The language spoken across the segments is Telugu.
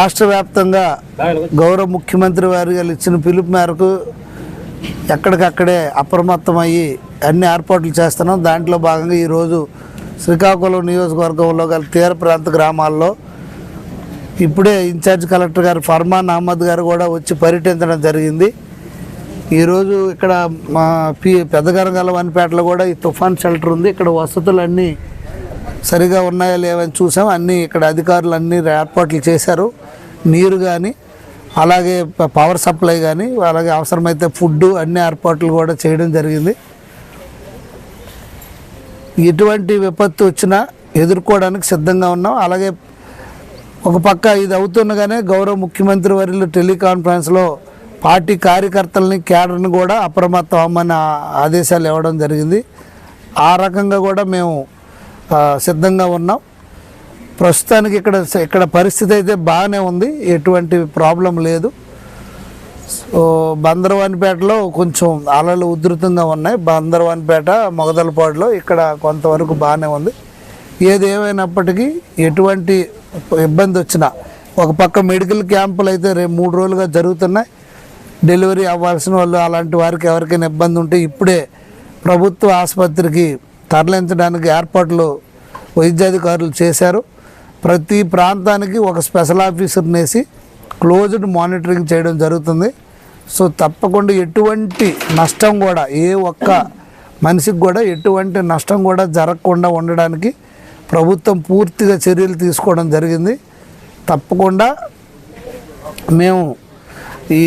రాష్ట్ర వ్యాప్తంగా గౌరవ ముఖ్యమంత్రి వారి గారు ఇచ్చిన పిలుపు మేరకు ఎక్కడికక్కడే అప్రమత్తమయ్యి అన్ని ఏర్పాట్లు చేస్తున్నాం. దాంట్లో భాగంగా ఈరోజు శ్రీకాకుళం నియోజకవర్గంలో గల తీర ప్రాంత గ్రామాల్లో ఇప్పుడే ఇన్ఛార్జ్ కలెక్టర్ గారు ఫర్మాన్ అహ్మద్ గారు కూడా వచ్చి పర్యటించడం జరిగింది. ఈరోజు ఇక్కడ మా పి పెద్దగరంగల వనిపేటలో కూడా ఈ తుఫాన్ షెల్టర్ ఉంది. ఇక్కడ వసతులన్నీ సరిగా ఉన్నాయా లేవని చూసాం. అన్నీ ఇక్కడ అధికారులు అన్ని ఏర్పాట్లు చేశారు. నీరు కానీ అలాగే పవర్ సప్లై కానీ అలాగే అవసరమైతే ఫుడ్ అన్ని ఏర్పాట్లు కూడా చేయడం జరిగింది. ఎటువంటి విపత్తు వచ్చినా ఎదుర్కోవడానికి సిద్ధంగా ఉన్నాం. అలాగే ఒక పక్క ఇది అవుతుండగానే గౌరవ ముఖ్యమంత్రి వర్యులు టెలికాన్ఫరెన్స్లో పార్టీ కార్యకర్తలని కేడర్ని కూడా అప్రమత్తం అవ్వమని ఆదేశాలు ఇవ్వడం జరిగింది. ఆ రకంగా కూడా మేము సిద్ధంగా ఉన్నాం. ప్రస్తుతానికి ఇక్కడ ఇక్కడ పరిస్థితి అయితే బాగానే ఉంది. ఎటువంటి ప్రాబ్లం లేదు. సో బందరవానిపేటలో కొంచెం అలలు ఉధృతంగా ఉన్నాయి. బందరవానిపేట మొగదలపాడులో ఇక్కడ కొంతవరకు బాగానే ఉంది. ఏది ఏమైనప్పటికీ ఎటువంటి ఇబ్బంది వచ్చినా ఒక పక్క మెడికల్ క్యాంపులు అయితే రేపు మూడు రోజులుగా జరుగుతున్నాయి. డెలివరీ అవ్వాల్సిన వాళ్ళు అలాంటి వారికి ఎవరికైనా ఇబ్బంది ఉంటే ఇప్పుడే ప్రభుత్వ ఆసుపత్రికి తరలించడానికి ఏర్పాట్లు వైద్యాధికారులు చేశారు. ప్రతి ప్రాంతానికి ఒక స్పెషల్ ఆఫీసర్ని వేసి క్లోజ్డ్ మానిటరింగ్ చేయడం జరుగుతుంది. సో తప్పకుండా ఎటువంటి నష్టం కూడా ఏ ఒక్క మనిషికి కూడా ఎటువంటి నష్టం కూడా జరగకుండా ఉండడానికి ప్రభుత్వం పూర్తిగా చర్యలు తీసుకోవడం జరిగింది. తప్పకుండా మేము ఈ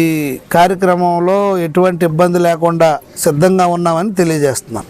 కార్యక్రమంలో ఎటువంటి ఇబ్బంది లేకుండా సిద్ధంగా ఉన్నామని తెలియజేస్తున్నాం.